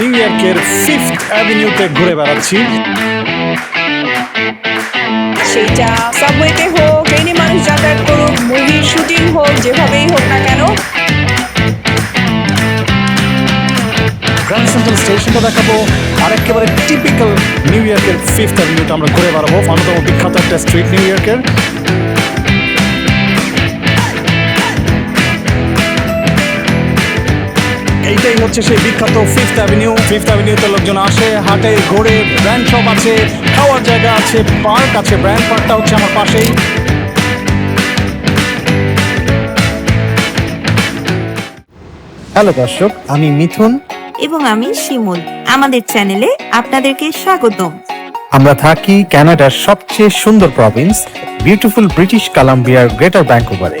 New ইয়র্কের fifth অ্যাভিনিউতে ঘুরে বেড়াচ্ছি। সেইটা সাবওয়েতে হোক ট্রেনে মানুষ যাতায়াত করুক মুভির শুটিং হোক যেভাবেই হোক না কেন। গ্র্যান্ড সেন্ট্রাল স্টেশনটা দেখাবো। আর একেবারে টিপিক্যাল নিউ ইয়র্কের ফিফথ অ্যাভিনিউতে আমরা ঘুরে বেড়াবো। অন্যতম বিখ্যাত একটা স্ট্রিট নিউ ইয়র্কের এইটাই হচ্ছে সেই বিখ্যাত ফিফথ অ্যাভিনিউ ফিফথ অ্যাভিনিউতে লোকজন আসে হাটে ঘোরে ব্র্যান্ড শপ আছে খাওয়ার জায়গা আছে পার্ক আছে ব্র্যান্ড পার্কটা হচ্ছে আমার পাশেই। হ্যালো দর্শক আমি মিথুন। এবং আমি শিমুল। আমাদের চ্যানেলে আপনাদেরকে স্বাগতম। আমরা থাকি কানাডার সবচেয়ে সুন্দর প্রভিন্স বিউটিফুল ব্রিটিশ কলাম্বিয়ার গ্রেটার ব্যাঙ্কুভারে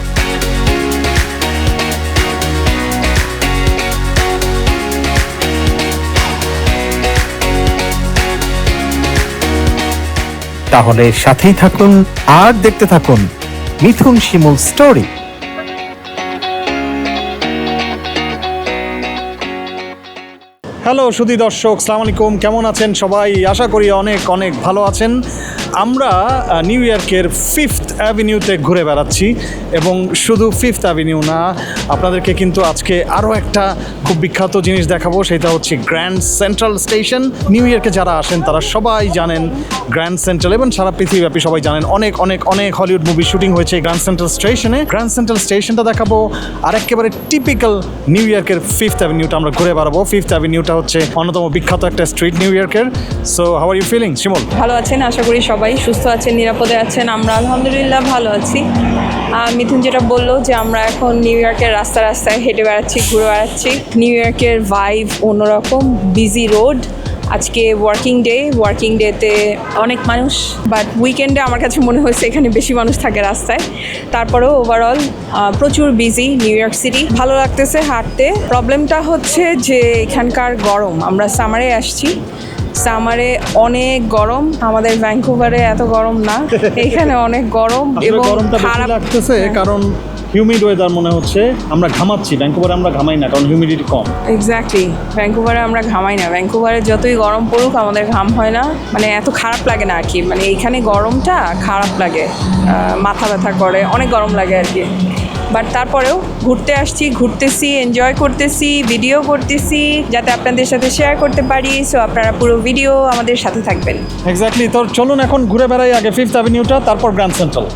তাহলে সাথেই থাকুন আর দেখতে থাকুন মিথুন শিমুল স্টোরি। হ্যালো সুধী দর্শক, সালাম আলাইকুম। কেমন আছেন সবাই? আশা করি অনেক অনেক ভালো আছেন। আমরা নিউ ইয়র্কের ফিফথ অ্যাভিনিউতে ঘুরে বেড়াচ্ছি এবং শুধু ফিফথ অ্যাভিনিউ না, আপনাদেরকে কিন্তু আজকে আরও একটা খুব বিখ্যাত জিনিস দেখাবো, সেটা হচ্ছে গ্র্যান্ড সেন্ট্রাল স্টেশন নিউ ইয়র্কে যারা আসেন, তারা সবাই জানেন গ্র্যান্ড সেন্ট্রাল এবং সারা পৃথিবীব্যাপী সবাই জানেন অনেক অনেক অনেক হলিউড মুভি শুটিং হয়েছে গ্র্যান্ড সেন্ট্রাল স্টেশনে গ্র্যান্ড সেন্ট্রাল স্টেশনটা দেখাবো আর একেবারে টিপিক্যাল নিউ ইয়র্কের ফিফথ অ্যাভিনিউটা আমরা ঘুরে বেড়াবো। ফিফথ অ্যাভিনিউটা হচ্ছে অন্যতম বিখ্যাত একটা স্ট্রিট নিউ ইয়র্কের so how are you feeling Shimul? ভালো আছেন, আশা করি সবাই সুস্থ আছেন, নিরাপদে আছেন। আমরা আলহামদুলিল্লাহ ভালো আছি। মিথুন যেটা বলল যে আমরা এখন নিউ ইয়র্কের রাস্তা রাস্তায় হেঁটে বেড়াচ্ছি, ঘুরে বেড়াচ্ছি। নিউ ইয়র্কের ভাইব অন্যরকম বিজি রোড আজকে ওয়ার্কিং ডে ওয়ার্কিং ডেতে অনেক মানুষ বাট উইকেন্ডে আমার কাছে মনে হয়েছে এখানে বেশি মানুষ থাকে রাস্তায়। তারপরেও ওভারঅল প্রচুর বিজি নিউ ইয়র্ক সিটি ভালো লাগতেছে হাঁটতে। প্রবলেমটা হচ্ছে যে এখানকার গরম। আমরা সামারে আসছি। সামারে অনেক গরম। আমাদের ভ্যাঙ্কুভারে এত গরম না। এখানে অনেক গরম এবং খারাপ লাগতেছে হ্যাঁ। কারণ হিউমিড ওয়েদার মনে হচ্ছে আমরা ঘামাচ্ছি ভ্যাঙ্কুভারে আমরা ঘামাই না কারণ হিউমিডিটি কম। এক্স্যাক্টলি ভ্যাঙ্কুভারে আমরা ঘামাই না। ভ্যাঙ্কুভারে যতই গরম পড়ুক আমাদের ঘাম হয় না। মানে এত খারাপ লাগে না আর কি। মানে এইখানে গরমটা খারাপ লাগে মাথা ব্যথা করে অনেক গরম লাগে আর কি। বাট তারপরেও ঘুরতে আসছি, ঘুরতেছি এনজয় করতেছি ভিডিও করতেছি, যাতে আপনাদের সাথে শেয়ার করতে পারি। সো আপনারা পুরো ভিডিও আমাদের সাথে থাকবেন। এক্স্যাক্টলি তো চলুন এখন ঘুরে বেড়াই আগে ফিফথ অ্যাভিনিউটা তারপর গ্র্যান্ড সেন্ট্রাল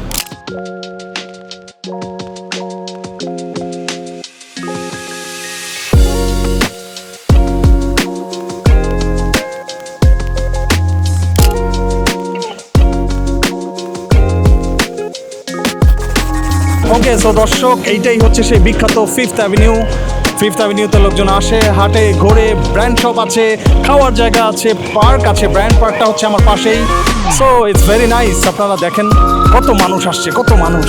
সো দর্শক, এইটাই হচ্ছে সেই বিখ্যাত ফিফথ অ্যাভিনিউ ফিফথ অ্যাভিনিউতে লোকজন আসে, হাটে ঘোরে ব্র্যান্ড শপ আছে, খাওয়ার জায়গা আছে পার্ক আছে ব্র্যান্ড পার্কটা হচ্ছে আমার পাশেই। সো ইটস ভেরি নাইস আপনারা দেখেন, কত মানুষ আসছে, কত মানুষ।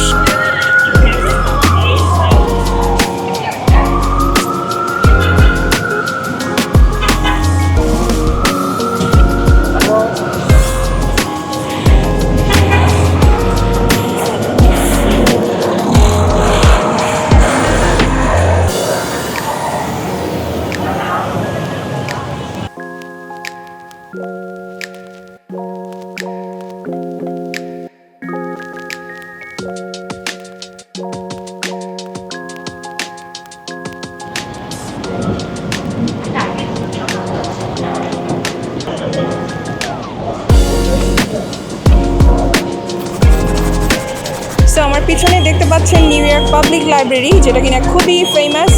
পাচ্ছেন নিউ ইয়র্ক পাবলিক লাইব্রেরি যেটা কিনা খুবই ফেমাস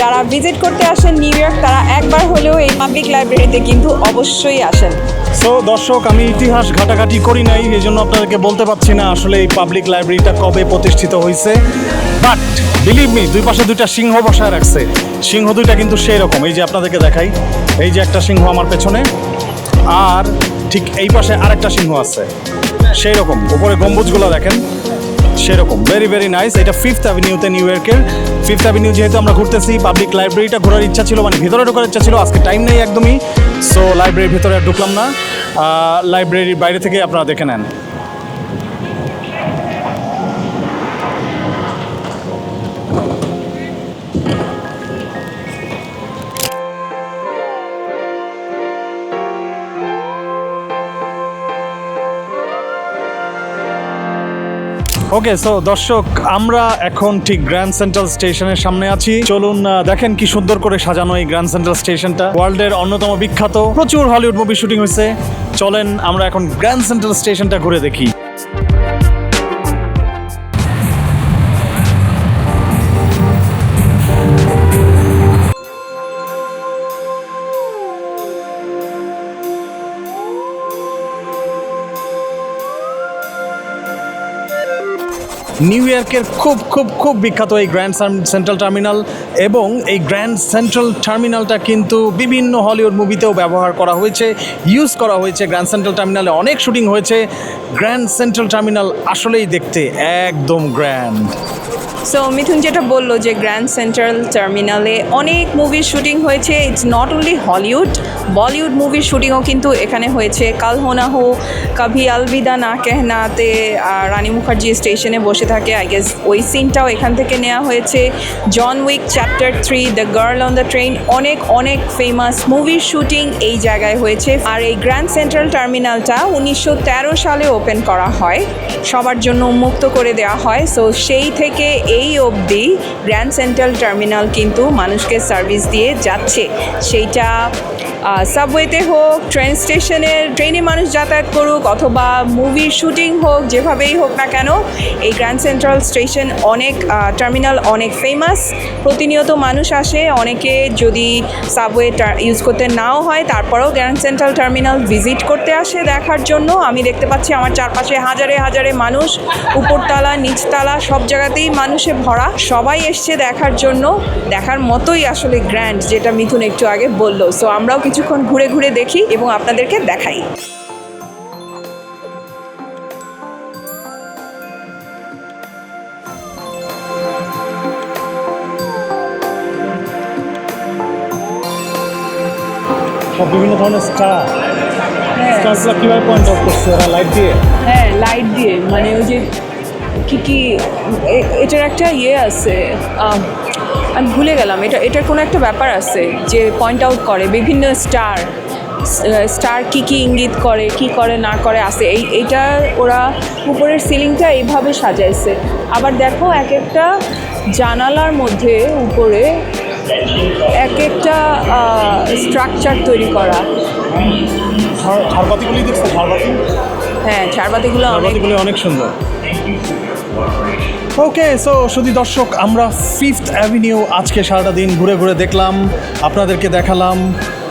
যারা ভিজিট করতে আসেন নিউ ইয়র্ক তারা একবার হলেও এই পাবলিক লাইব্রেরিতে কিন্তু অবশ্যই আসেন। সো দর্শক, আমি ইতিহাস ঘাটাঘাটি করি নাই এই জন্য আপনাদেরকে বলতে পারছি না আসলে এই পাবলিক লাইব্রেরিটা কবে প্রতিষ্ঠিত হয়েছে। বাট বিলিভ মি দুই পাশে দুইটা সিংহ বসায় রাখছে। সিংহ দুইটা কিন্তু সেই রকম এই যে আপনাদেরকে দেখাই, এই যে একটা সিংহ আমার পেছনে, আর ঠিক এই পাশে আরেকটা সিংহ আছে। সেই রকম উপরে গম্বুজগুলো দেখেন। সেরকম। ভেরি ভেরি নাইস এটা ফিফথ অ্যাভিনিউতে নিউ ইয়র্কের ফিফথ অ্যাভিনিউ যেহেতু আমরা ঘুরতেছি পাবলিক লাইব্রেরিটা ঘোরার ইচ্ছা ছিল মানে ভিতরে ঢোকার ইচ্ছা ছিল, আজকে টাইম নেই একদমই। সো লাইব্রেরির ভিতরে ঢুকলাম না। লাইব্রেরির বাইরে থেকে আপনারা দেখে নেন। ওকে সো দর্শক, আমরা এখন ঠিক গ্র্যান্ড সেন্ট্রাল স্টেশনের সামনে আছি। চলুন দেখেন কি সুন্দর করে সাজানো এই গ্র্যান্ড সেন্ট্রাল স্টেশনটা ওয়ার্ল্ডের অন্যতম বিখ্যাত। প্রচুর হলিউড মুভি শুটিং হয়েছে। চলেন, আমরা এখন গ্র্যান্ড সেন্ট্রাল স্টেশনটা ঘুরে দেখি। নিউ ইয়র্কের খুব খুব খুব বিখ্যাত এই গ্র্যান্ড সেন্ট্রাল টার্মিনাল এবং এই গ্র্যান্ড সেন্ট্রাল টার্মিনালটা কিন্তু বিভিন্ন হলিউড মুভিতেও ব্যবহার করা হয়েছে ইউজ করা হয়েছে। গ্র্যান্ড সেন্ট্রাল টার্মিনালে অনেক শুটিং হয়েছে। গ্র্যান্ড সেন্ট্রাল টার্মিনাল আসলেই দেখতে একদম গ্র্যান্ড সো মিথুন যেটা বলল যে গ্র্যান্ড সেন্ট্রাল টার্মিনালে অনেক মুভির শুটিং হয়েছে। It's not only Hollywood Bollywood মুভির শুটিংও কিন্তু এখানে হয়েছে। কাল হোনা হো, কভি আলবিদা না কেহনাতে রানী মুখার্জি স্টেশনে বসে থাকে। আই গেস ওই সিনটাও এখান থেকে নেওয়া হয়েছে। John Wick chapter three the girl on the train অনেক অনেক ফেমাস মুভির শুটিং এই জায়গায় হয়েছে। আর এই গ্র্যান্ড সেন্ট্রাল টার্মিনালটা উনিশশো তেরো সালে ওপেন করা হয়। সবার জন্য উন্মুক্ত করে দেওয়া হয়। সো সেই থেকে এই অবধি গ্র্যান্ড সেন্ট্রাল টার্মিনাল কিন্তু মানুষকে সার্ভিস দিয়ে যাচ্ছে। সেইটা সাবওয়েতে হোক ট্রেন স্টেশনের ট্রেনে মানুষ যাতায়াত করুক, অথবা মুভির শুটিং হোক, যেভাবেই হোক না কেন, এই গ্র্যান্ড সেন্ট্রাল স্টেশন অনেক টার্মিনাল অনেক ফেমাস প্রতিনিয়ত মানুষ আসে, অনেকে যদি সাবওয়ে ইউজ করতে নাও হয়, তারপরেও গ্র্যান্ড সেন্ট্রাল টার্মিনাল ভিজিট করতে আসে দেখার জন্য। আমি দেখতে পাচ্ছি আমার চারপাশে হাজারে হাজারে মানুষ, উপরতলা, নিচতলা, সব জায়গাতেই মানুষে ভরা। সবাই এসছে দেখার জন্য, দেখার মতোই আসলে গ্র্যান্ড যেটা মিথুন একটু আগে বলল। সো আমরাও কিছুক্ষণ ঘুরে ঘুরে দেখি এবং আপনাদেরকে দেখাই। বিভিন্ন ধরনের স্টার স্টারগুলো কীভাবে পয়েন্ট আউট করছে? ওরা লাইট দিয়ে? হ্যাঁ লাইট দিয়ে। মানে ওই যে কি কি এটার একটা ইয়ে আছে আম, ভুলে গেলাম এটা এটার কোনো একটা ব্যাপার আছে যে পয়েন্ট আউট করে বিভিন্ন স্টার স্টার কি কি ইঙ্গিত করে কি করে না করে আছে। এই এইটা ওরা উপরের সিলিংটা এইভাবে সাজাইছে। আবার দেখো এক একটা জানালার মধ্যে উপরে এক একটা স্ট্রাকচার তৈরি করা। ঝাড়বাতিগুলি দেখছে? ঝাড়বাতি? হ্যাঁ ঝাড়বাতিগুলো অনেক অনেক সুন্দর। ওকে সো শুধু দর্শক, আমরা ফিফথ অ্যাভিনিউ আজকে সারাটা দিন ঘুরে ঘুরে দেখলাম, আপনাদেরকে দেখালাম,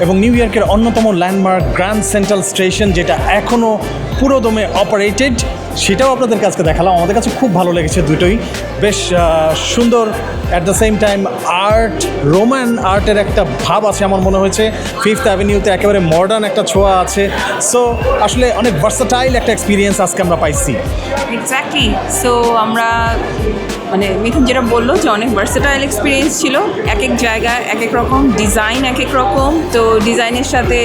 এবং নিউ ইয়র্কের অন্যতম ল্যান্ডমার্ক গ্র্যান্ড সেন্ট্রাল স্টেশন যেটা এখনও পুরোদমে অপারেটেড সেটাও আপনাদের কাছে দেখালাম। আমাদের কাছে খুব ভালো লেগেছে দুটোই। বেশ সুন্দর at the same time art Roman আর্টের একটা ভাব আছে আমার মনে হয়েছে। ফিফথ অ্যাভিনিউতে একেবারে মডার্ন একটা ছোঁয়া আছে। সো আসলে অনেক ভার্সাটাইল একটা এক্সপিরিয়েন্স আজকে আমরা পাইছি। এক্স্যাক্টলি সো আমরা মানে মিথুন যেটা বলল যে অনেক ভার্সেটাইল এক্সপিরিয়েন্স ছিল এক এক জায়গায় এক এক রকম ডিজাইন এক এক রকম, তো ডিজাইনের সাথে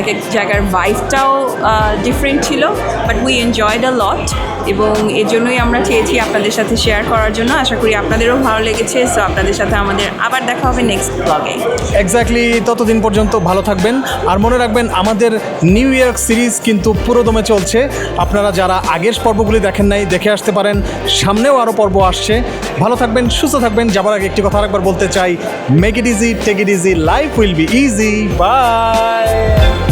এক এক জায়গার ভাইফটাও ডিফারেন্ট ছিল but we enjoyed a lot এবং এর জন্যই আমরা চেয়েছি আপনাদের সাথে শেয়ার করার জন্য। আশা করি আপনাদেরও ভালো লেগেছে সো আপনাদের সাথে আমাদের আবার দেখা হবে নেক্সট ব্লগে এক্স্যাক্টলি ততদিন পর্যন্ত ভালো থাকবেন, আর মনে রাখবেন আমাদের নিউ ইয়র্ক সিরিজ কিন্তু পুরোদমে চলছে। আপনারা যারা আগের পর্বগুলি দেখেন নাই, দেখে আসতে পারেন, সামনেও আরও পর্ব আসছে। ভালো থাকবেন, সুস্থ থাকবেন। যাবার আগে একটি কথা আরেকবার বলতে চাই make it easy take it easy life will be easy bye